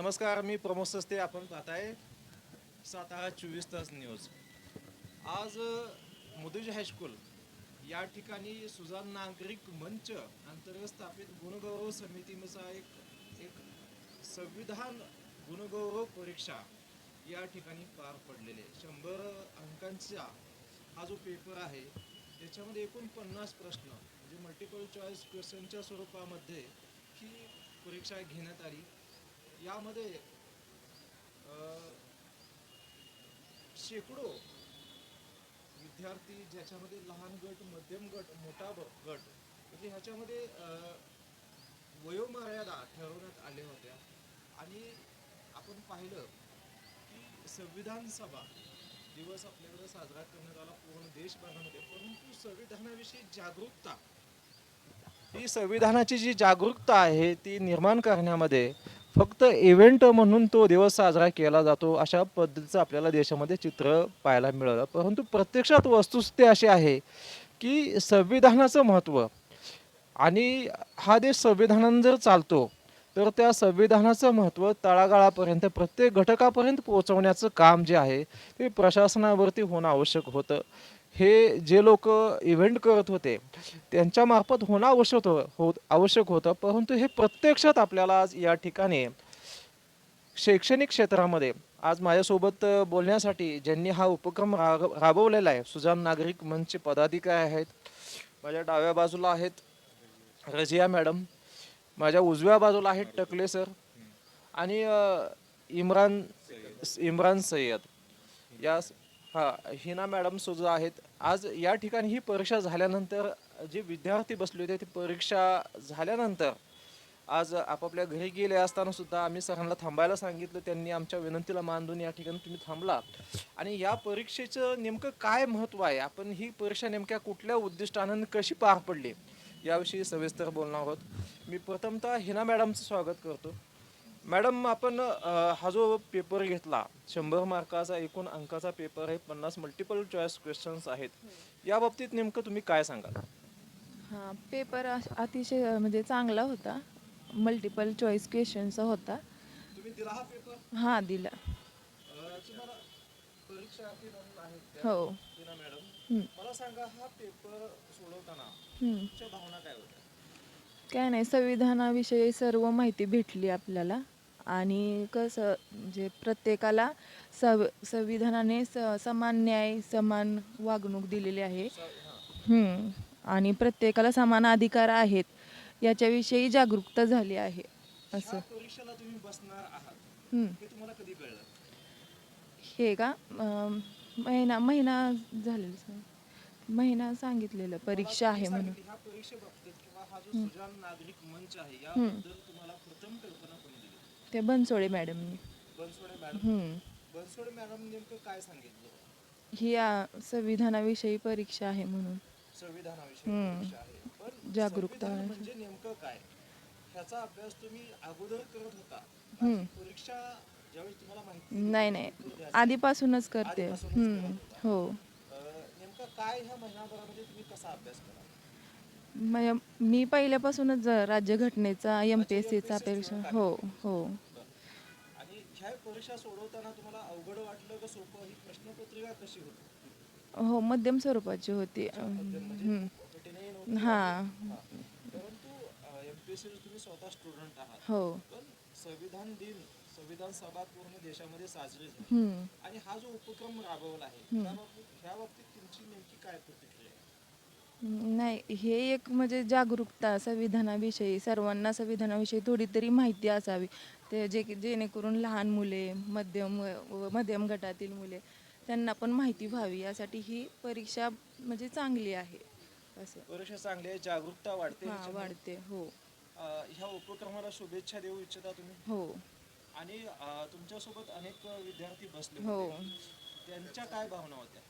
नमस्कार मी प्रमोद सस्ते आपण पाहताय सातारा चोवीस तास न्यूज. आज मुदुज हायस्कूल या ठिकाणी सुजान नागरिक मंच अंतर्गत स्थापित गुणगौरव समितीचा एक एक संविधान गुणगौरव परीक्षा या ठिकाणी पार पडलेले शंभर अंकांचा हा जो पेपर आहे त्याच्यामध्ये एकूण पन्नास प्रश्न म्हणजे मल्टिपल चॉईस क्वेश्चनच्या स्वरूपामध्ये ही परीक्षा घेण्यात आली. यामध्ये शेकडो विद्यार्थी ज्याच्यामध्ये लहान गट मध्यम गट मोठा गट म्हणजे ह्याच्यामध्ये वयोमर्यादा ठरवण्यात आल्या होत्या. आणि आपण पाहिलं की संविधान सभा दिवस आपल्याकडे साजरा करण्यात आला पूर्ण देशभरामध्ये परंतु संविधानाविषयी जागरूकता ही संविधानाची जी जागरूकता आहे ती निर्माण करण्यामध्ये फक्त इव्हेंट म्हणून तो दिवस साजरा केला जातो अशा पद्धतीचं आपल्याला देशामध्ये चित्र पाहायला मिळालं. परंतु प्रत्यक्षात वस्तुस्थिती अशी आहे की संविधानाचं महत्त्व आणि हा देश संविधानानं जर चालतो तर त्या संविधानाचं महत्त्व तळागाळापर्यंत प्रत्येक घटकापर्यंत पोहोचवण्याचं काम जे आहे ते प्रशासनावरती होणं आवश्यक होतं. हे जे लोक इव्हेंट करत होते त्यांच्यामार्फत होणं आवश्यक हो आवश्यक होतं. परंतु हे प्रत्यक्षात आपल्याला आज या ठिकाणी शैक्षणिक क्षेत्रामध्ये आज माझ्यासोबत बोलण्यासाठी ज्यांनी हा उपक्रम राब राबवलेला आहे सुजान नागरिक मंचचे पदाधिकारी आहेत. माझ्या डाव्या बाजूला आहेत रजिया मॅडम. माझ्या उजव्या बाजूला आहेत टकले सर आणि इम्रान इम्रान सय्यद. या हा हिना मॅडम सुद्धा आहेत आज या ठिकाणी ही परीक्षा झाल्यानंतर जे विद्यार्थी बसले होते ती परीक्षा झाल्यानंतर आज आपापल्या घरी गेले असताना सुद्धा आम्ही सरांना थांबायला सांगितलं त्यांनी आमच्या विनंतीला मान देऊन या ठिकाणी तुम्ही थांबला. आणि या परीक्षेचं नेमकं काय महत्त्व आहे? आपण ही परीक्षा नेमक्या कुठल्या उद्दिष्टानं कशी पार पडली? याविषयी सविस्तर बोलणार आहोत. मी प्रथमतः हिना मॅडमचं स्वागत करतो. मॅडम आपण अ, हा जो पेपर घेतला शंभर मार्काचा एकूण अंकाचा पेपर आहे पन्नास मल्टिपल चॉईस क्वेश्चन्स आहेत. या बाबतीत नेमकं तुम्ही काय सांगाल? हां पेपर अश- अतिशय अ, म्हणजे चांगला होता. मल्टिपल चॉईस क्वेश्चनचा होता. हा दिला. हो. मला सांगा हा पेपर सोडवताना. तुमच्या भावना काय होत्या? काय नाही संविधानाविषयी सर्व माहिती भेटली आपल्याला. आणि कसं म्हणजे प्रत्येकाला सव संविधानाने स समान न्याय समान वागणूक दिलेली आहे. हं. आणि प्रत्येकाला समान अधिकार आहेत याच्याविषयी जागरूकता झाली आहे असं. हं. का? महिना महिना झालेला. महिना सांगितलेलं परीक्षा आहे म्हणून. ते बनसोडे मॅडमनी. बनसोडे मॅडम? हं. बनसोडे मॅडम नेमकं काय सांगितलं? ही आ, संविधानाविषयी परीक्षा आहे म्हणून. संविधानाविषयी. परीक्षा आहे. पण जागरूकता संविधान आहे. म्हणजे नेमकं काय? ह्याचा अभ्यास तुम्ही अगोदर करत होता. परीक्षा ज्यावेळी तुम्हाला माहिती नाही नाही. आधीपासूनच करते. आधीपासूनच हं. करत हो. अं, नेमकं काय ह्या महिनाभरामध्ये तुम्ही कसा अभ्यास करा मी पहिल्यापासूनच राज्यघटनेचा एम पी एस सीचा student हो हो. आणि ह्या परीक्षा सोडवताना तुम्हाला अवघड वाटलं का सोपं? ही प्रश्नपत्रिका कशी होती? हो मध्यम स्वरूपाची होती. म्हणजे हं. कठीणही नव्हती. परंतु एमपीएससी तुम्ही स्वतः स्टुडंट आहात. हो. पण संविधान दिन संविधान सभा पूर्ण देशामध्ये साजरी झाली. आणि हा जो उपक्रम राबवला आहे हम्म. त्या बाबतीत ह्या बाबतीत तुमची नेमकी काय प्रतिक्रिया नाही हे एक म्हणजे जागरूकता संविधानाविषयी सर्वांना संविधानाविषयी थोडी तरी माहिती असावी. ते जे जेणेकरून लहान मुले मध्यम व मध्यम गटातील मुले त्यांना पण माहिती व्हावी. यासाठी ही परीक्षा म्हणजे चांगली आहे. असं. परीक्षा चांगली आहे जागरूकता वाढते. हां. वाढते. हो. अं, ह्या उपक्रमाला शुभेच्छा देऊ इच्छिता तुम्ही? हो. आणि अं, तुमच्यासोबत अनेक विद्यार्थी बसले हो. होते. त्यांच्या काय भावना होत्या?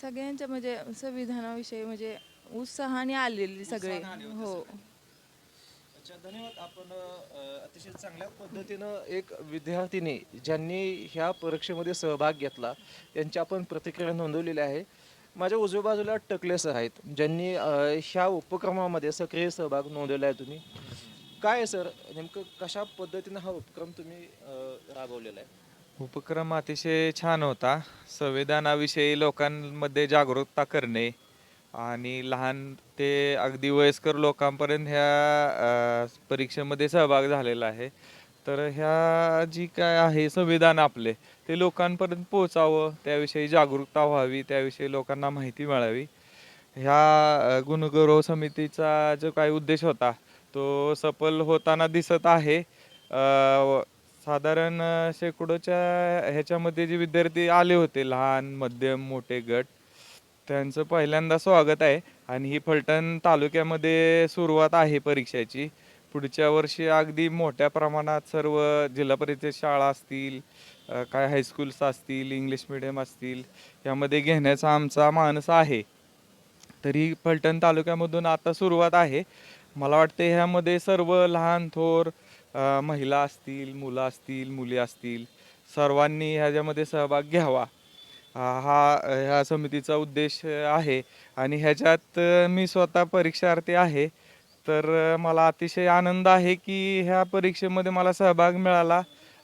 सगळ्यांच्या म्हणजे संविधानाविषयी म्हणजे उत्साहाने आलेले सगळे. उत्साहाने आले होते हो. सगळे. अच्छा धन्यवाद. आपण अ, अतिशय चांगल्या पद्धतीनं एक विद्यार्थिनी ज्यांनी ह्या परीक्षेमध्ये सहभाग घेतला त्यांची आपण प्रतिक्रिया नोंदवलेली आहे. माझ्या उजव्या बाजूला टकले सर आहेत ज्यांनी अ, ह्या उपक्रमामध्ये सक्रिय सहभाग नोंदवला आहे तुम्ही. काय सर? नेमकं कशा पद्धतीनं हा उपक्रम तुम्ही अं, राबवलेला आहे? उपक्रम अतिशय छान होता. संविधानाविषयी लोकांमध्ये जागरूकता करणे आणि लहान ते अगदी वयस्कर लोकांपर्यंत ह्या अ, परीक्षेमध्ये सहभाग झालेला आहे. तर ह्या जी काय आहे संविधान आपले ते लोकांपर्यंत पोचावं त्याविषयी जागरूकता व्हावी त्याविषयी लोकांना माहिती मिळावी. ह्या अ, गुणगौरव समितीचा जो काही उद्देश होता तो सफल होताना दिसत आहे. अ, व- साधारण शेकडोच्या ह्याच्यामध्ये जे विद्यार्थी आले होते लहान मध्यम मोठे गट त्यांचं पहिल्यांदा स्वागत आहे. आणि ही फलटण तालुक्यामध्ये सुरुवात आहे परीक्षेची. पुढच्या वर्षी अगदी मोठ्या प्रमाणात सर्व जिल्हा परिषद शाळा असतील काय हायस्कूल्स असतील इंग्लिश मिडियम असतील यामध्ये घेण्याचा आमचा मानस आहे. तरी फलटण तालुक्यामधून आता सुरुवात आहे. मला वाटते ह्यामध्ये सर्व लहान थोर अ, महिला असतील मुलं असतील मुली असतील सर्वांनी ह्याच्यामध्ये सहभाग घ्यावा. हा ह्या समितीचा उद्देश आहे आणि ह्याच्यात अ, मी स्वतः परीक्षार्थी आहे. तर अ, मला अतिशय आनंद आहे की ह्या परीक्षेमध्ये मला सहभाग मिळाला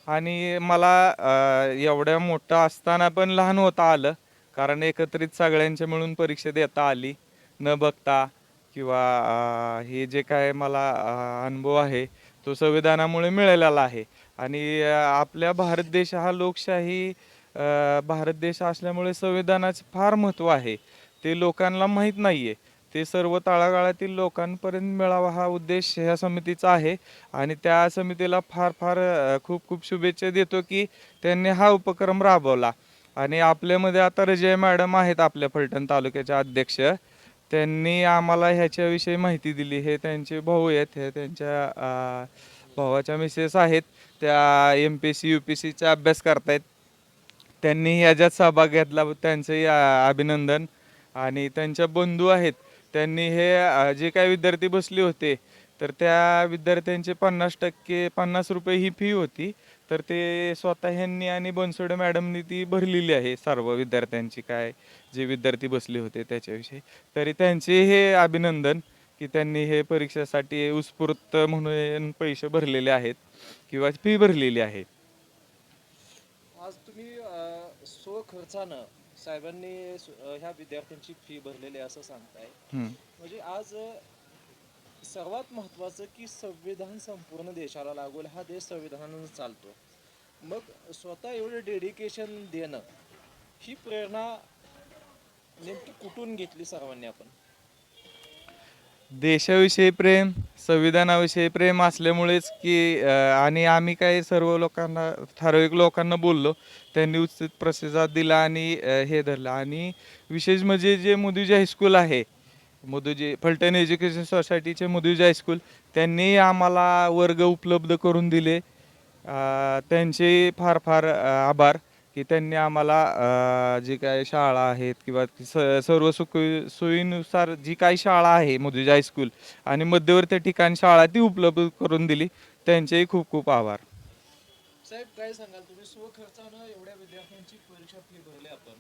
आणि मला अ, एवढ्या मोठं असताना पण लहान होता आलं. कारण एकत्रित सगळ्यांच्या मिळून परीक्षा देता आली. न बघता किंवा अ, हे जे काय मला अ, अनुभव आहे तो संविधानामुळे मिळालेला आहे. आणि आपल्या भारत देश हा लोकशाही भारत देश असल्यामुळे संविधानाचं फार महत्त्व आहे. ते लोकांना माहीत नाही आहे ते सर्व तळागाळातील लोकांपर्यंत मिळावा हा उद्देश ह्या समितीचा आहे. आणि त्या समितीला फार फार खूप खूप शुभेच्छा देतो की त्यांनी हा उपक्रम राबवला. आणि आपल्यामध्ये आता रजय मॅडम आहेत आपल्या फलटण तालुक्याच्या अध्यक्ष. त्यांनी आम्हाला ह्याच्याविषयी माहिती दिली. हे त्यांचे भाऊ आहेत हे त्यांच्या अ, भावाच्या मिसेस आहेत. त्या M P C U P सीचा अभ्यास करतायत. त्यांनी ह्याच्यात सहभाग घेतला. त्यांचंही अ, अभिनंदन. आणि त्यांच्या बंधू आहेत. त्यांनी हे अ, जे काही विद्यार्थी बसले होते तर त्या विद्यार्थ्यांचे पन्नास टक्के पन्नास रुपये ही फी होती. तर ते स्वतः ह्यांनी आणि बनसोडे मॅडमनी ती भरलेली आहे सर्व विद्यार्थ्यांची काय जे विद्यार्थी बसले होते त्याच्याविषयी. तरी त्यांचे हे अभिनंदन की त्यांनी हे परीक्षेसाठी उत्स्फूर्त म्हणून पैसे भरलेले आहेत किंवा फी भरलेली आहे. आज तुम्ही अं, स्वखर्चानं साहेबांनी सु- ह्या विद्यार्थ्यांची फी भरलेली आहे असं सांगताय. हम्म. म्हणजे आज अं, सर्वात महत्वाचं की संविधान संपूर्ण देशाला लागू हा देश संविधानानं चालतो. मग स्वतः एवढं डेडिकेशन देणं ही प्रेरणा नेमकी कुठून घेतली सर्वांनी आपण? देशाविषयी प्रेम संविधानाविषयी प्रेम असल्यामुळेच की अ, आणि आम्ही काही सर्व लोकांना ठराविक लोकांना बोललो त्यांनी उचित प्रतिसाद दिला आणि अ, हे धरलं. आणि विशेष म्हणजे जे मुदुजी हायस्कूल आहे मधुजी फलटण एज्युकेशन सोसायटीचे मधुजी हायस्कूल त्यांनी आम्हाला वर्ग उपलब्ध करून दिले. अ, त्यांचे फार फार अ, आभार की त्यांनी आम्हाला अ, जी काय शाळा आहेत किंवा स- सर्व सुख सोयीनुसार जी काही शाळा आहे मधुजी हायस्कूल आणि मध्यवर्ती ठिकाणी शाळा ती उपलब्ध करून दिली. त्यांचेही खूप खूप आभार. साहेब काय सांगाल? तुम्ही स्वखर्चानं एवढ्या विद्यार्थ्यांची परीक्षा फी भरली आपण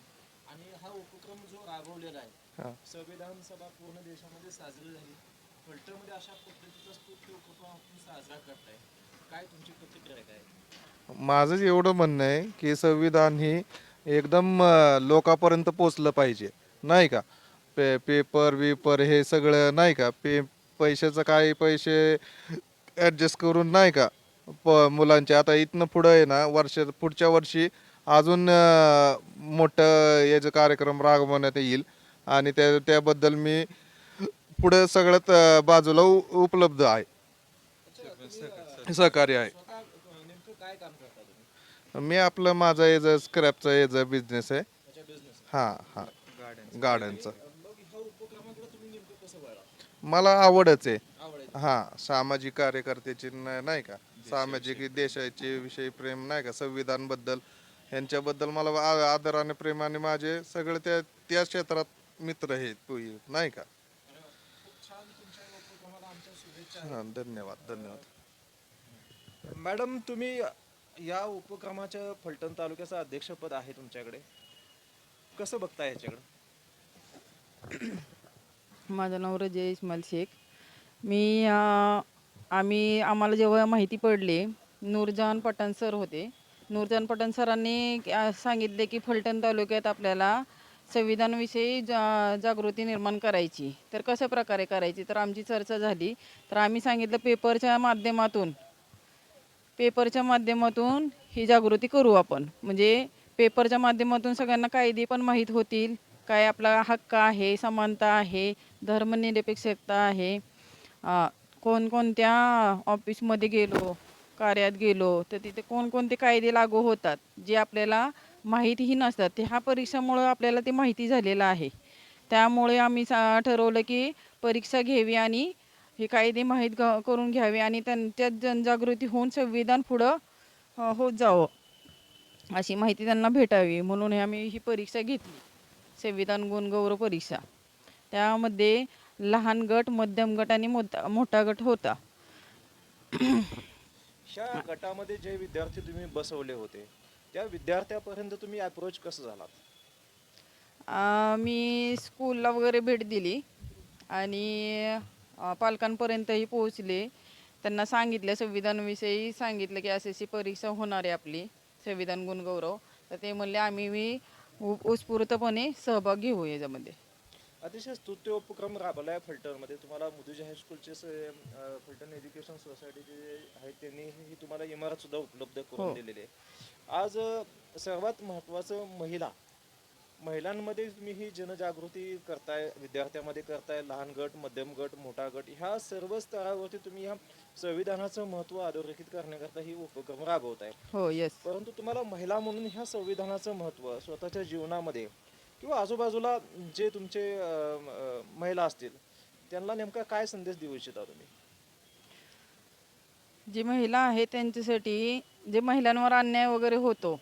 आणि हा उपक्रम जो राबवलेला आहे संविधान सभा पूर्ण देशामध्ये साजरी झाली. फलटणमध्ये अशा पद्धतीचा स्तुत्य उपक्रम आपण साजरा करताय. काय तुमची प्रतिक्रिया काय? माझं एवढं म्हणणं आहे की संविधान ही एकदम लोकांपर्यंत पोचलं पाहिजे. नाही का? पे पेपर बिपर हे सगळं नाही का? पे पैशाचं काही पैसे ॲडजस्ट करून नाही का? प मुलांचे. आता इथनं पुढं आहे ना वर्ष पुढच्या वर्षी अजून मोठं याचं कार्यक्रम राबवण्यात येईल. आणि त्या त्याबद्दल मी पुढं सगळ्यात बाजूला उपलब्ध आहे. सहकार्य आहे. मी आपलं माझा एज स्क्रॅपचा एज बिझनेस आहे. हां हां. गार्डनचं मला आवडच आहे. हां सामाजिक कार्यकर्त्याची नाही का? सामाजिक देशाचे विषयी प्रेम नाही का? संविधानबद्दल यांच्याबद्दल मला आ- आदराने प्रेमाने माझे सगळे त्या त्या क्षेत्रात मित्र नाही का छान तुमच्या या. उपक्रमाला आमच्या शुभेच्छा हां धन्यवाद धन्यवाद. मॅडम तुम्ही या उपक्रमाच्या फलटण तालुक्याचं अध्यक्षपद आहे तुमच्याकडे. कसं बघताय ह्याच्याकडे माझं नाव रजय इस्माईल शेख. मी अ, आम्ही आम्हाला जेव्हा माहिती पडली नूरजहान पठाण सर होते. नूरजहान पठाण सरांनी अ, सांगितले की फलटण तालुक्यात आपल्याला संविधानाविषयी जा जागृती निर्माण करायची. तर कशा प्रकारे करायची? तर आमची चर्चा झाली. तर आम्ही सांगितलं पेपरच्या माध्यमातून पेपरच्या माध्यमातून ही जागृती करू आपण. म्हणजे पेपरच्या माध्यमातून सगळ्यांना कायदे पण माहीत होतील. काय आपला हक्क आहे समानता आहे धर्मनिरपेक्षता आहे. कोणकोणत्या ऑफिसमध्ये गेलो कार्यात गेलो तर तिथे कोणकोणते कायदे लागू होतात जे आपल्याला माहितीही नसतात. ते ह्या परीक्षामुळं आपल्याला ते माहिती झालेलं आहे. त्यामुळे आम्ही सा ठरवलं की परीक्षा घ्यावी आणि हे कायदे माहीत ग- करून घ्यावे आणि त्यांच्यात जनजागृती होऊन संविधान पुढं होत जावं अशी माहिती त्यांना भेटावी. म्हणून हे आम्ही ही परीक्षा घेतली. संविधान गुणगौरव परीक्षा. त्यामध्ये लहान गट मध्यम गट आणि मोठा मोठा गट होता. गटामध्ये जे विद्यार्थी तुम्ही बसवले होते त्या विद्यार्थ्यापर्यंत तुम्ही अप्रोच कसं झालात? मी स्कूलला वगैरे भेट दिली आणि अ, पालकांपर्यंतही पोहोचले. त्यांना सांगितलं संविधानाविषयी सांगितलं की अशी अशी परीक्षा होणार आहे आपली संविधान गुणगौरव. तर ते म्हणले आम्ही मी उ- उत्स्फूर्तपणे सहभाग घेऊ याच्यामध्ये. अतिशय स्तुत्य उपक्रम राबवलाय फलटणमध्ये तुम्हाला मुदुजा हायस्कूलचे स- अं, फलटण एज्युकेशन सोसायटी जे आहे त्यांनी ही तुम्हाला इमारत सुद्धा उपलब्ध करून हो. दिलेली आहे. आज सर्वात महत्वाचं महिला. महिलांमध्ये तुम्ही ही जनजागृती करताय विद्यार्थ्यांमध्ये करताय लहान गट मध्यम गट मोठा गट ह्या सर्व स्तरावरती तुम्ही ह्या संविधानाचं महत्त्व अधोरेखित करण्याकरता ही उपक्रम राबवताय. हो येस परंतु तुम्हाला महिला म्हणून ह्या संविधानाचं महत्त्व स्वतःच्या जीवनामध्ये किंवा आजूबाजूला जे तुमचे अं, अं, महिला असतील त्यांना नेमका काय संदेश देऊ इच्छिता तुम्ही? जी महिला आहे त्यांच्यासाठी जे महिलांवर अन्याय वगैरे होतो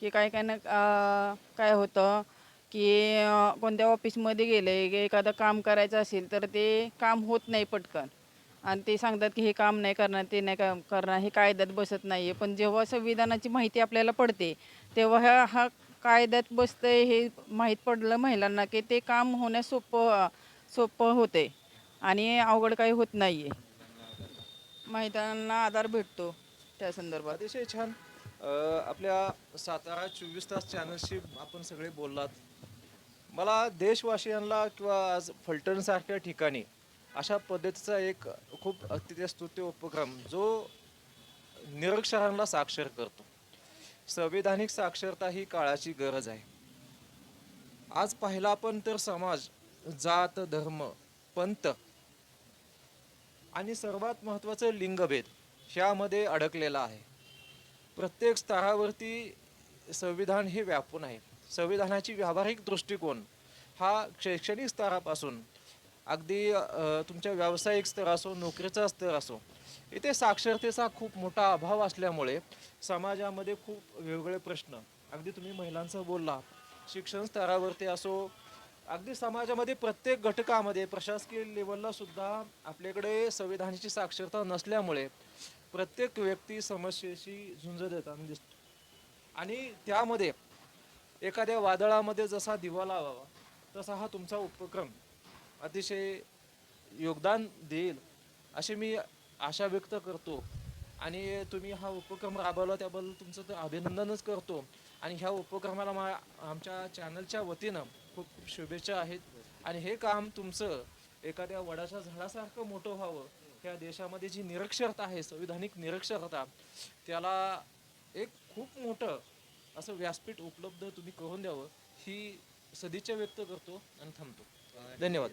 की काय काय ना काय होतं की कोणत्या ऑफिसमध्ये गेले की एखादं काम करायचं असेल तर ते काम होत नाही पटकन. आणि ते सांगतात की हे काम नाही करणार ते नाही काम करणार हे कायद्यात बसत नाही आहे पण जेव्हा संविधानाची माहिती आपल्याला पडते तेव्हा ह्या हा कायद्यात बसतं हे माहीत पडलं महिलांना की ते काम होण्यास सोपं सोपं होते आणि अवघड काही होत नाही आहे महिलांना आधार भेटतो. त्या संदर्भात. अतिशय छान. आपल्या सातारा चोवीस तास चॅनलशी आपण सगळे बोललात. मला देशवासियांना किंवा आज फलटणसारख्या ठिकाणी अशा पद्धतीचा एक खूप अतिशय स्तुत्य उपक्रम जो निरक्षरांना साक्षर करतो. संविधानिक साक्षरता ही काळाची गरज आहे. आज पाहिला आपण तर समाज जात धर्म पंत आणि सर्वात महत्त्वाचं लिंगभेद. ह्यामध्ये अडकलेला आहे. प्रत्येक स्तरावरती संविधान हे व्यापून आहे. संविधानाची व्यावहारिक दृष्टिकोन हा शैक्षणिक स्तरापासून अगदी तुमच्या व्यावसायिक स्तर असो नोकरीचा स्तर असो इथे साक्षरतेचा खूप मोठा अभाव असल्यामुळे समाजामध्ये खूप वेगवेगळे प्रश्न. अगदी तुम्ही महिलांचं बोलला शिक्षण स्तरावरती असो अगदी समाजामध्ये प्रत्येक घटकामध्ये प्रशासकीय लेवलला सुद्धा आपल्याकडे संविधानाची साक्षरता नसल्यामुळे प्रत्येक व्यक्ती समस्येशी झुंज देताना दिसतो. आणि त्यामध्ये एखाद्या वादळामध्ये जसा दिवा लावावा तसा हा तुमचा उपक्रम अतिशय योगदान देईल अशी मी आशा व्यक्त करतो. आणि तुम्ही हा उपक्रम राबवला त्याबद्दल तुमचं तर अभिनंदनच करतो. आणि ह्या उपक्रमाला मा आमच्या चॅनलच्या वतीनं खूप खूप शुभेच्छा आहेत. आणि हे काम तुमचं एखाद्या वडाच्या झाडासारखं मोठं व्हावं ह्या देशामध्ये जी निरक्षरता आहे संविधानिक निरक्षरता त्याला एक खूप मोठं असं व्यासपीठ उपलब्ध तुम्ही करून द्यावं ही सदिच्छा व्यक्त करतो आणि थांबतो. धन्यवाद.